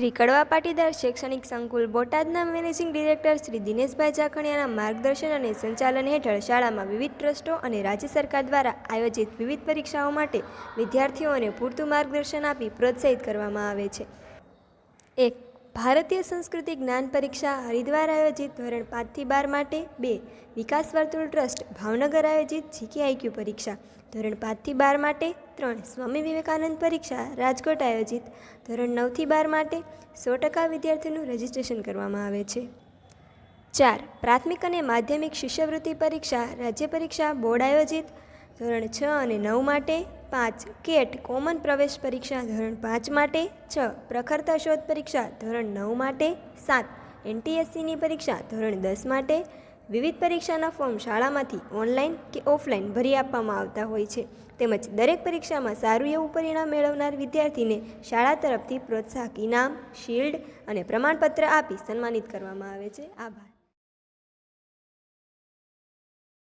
શ્રી કડવા પાટીદાર શૈક્ષણિક સંકુલ બોટાદના મેનેજિંગ ડિરેક્ટર શ્રી દિનેશભાઈ જાખણિયાના માર્ગદર્શન અને સંચાલન હેઠળ શાળામાં વિવિધ ટ્રસ્ટો અને રાજ્ય સરકાર દ્વારા આયોજિત વિવિધ પરીક્ષાઓ માટે વિદ્યાર્થીઓને પૂરતું માર્ગદર્શન આપી પ્રોત્સાહિત કરવામાં આવે છે. એક ભારતીય સંસ્કૃતિ જ્ઞાન પરીક્ષા હરિદ્વાર આયોજિત ધોરણ પાંચથી બાર માટે બે, વિકાસ વર્તુળ ટ્રસ્ટ ભાવનગર આયોજિત જીકે આઈક્યુ પરીક્ષા ધોરણ પાંચથી બાર માટે ત્રણ, સ્વામી વિવેકાનંદ પરીક્ષા રાજકોટ આયોજિત ધોરણ નવથી બાર માટે સો ટકા વિદ્યાર્થીઓનું રજિસ્ટ્રેશન કરવામાં આવે છે. ચાર, પ્રાથમિક અને માધ્યમિક શિષ્યવૃત્તિ પરીક્ષા રાજ્ય પરીક્ષા બોર્ડ આયોજિત ધોરણ છ અને નવ માટે પાંચ કેટ કોમન પ્રવેશ પરીક્ષા ધોરણ પાંચ માટે, છ પ્રખરતા શોધ પરીક્ષા ધોરણ નવ માટે, સાત, એનટીએસસીની પરીક્ષા ધોરણ દસ માટે, વિવિધ પરીક્ષાના ફોર્મ શાળામાંથી ઓનલાઈન કે ઓફલાઈન ભરી આપવામાં આવતા હોય છે. તેમજ દરેક પરીક્ષામાં સારું એવું પરિણામ મેળવનાર વિદ્યાર્થીને શાળા તરફથી પ્રોત્સાહક ઇનામ શિલ્ડ અને પ્રમાણપત્ર આપી સન્માનિત કરવામાં આવે છે. આભાર.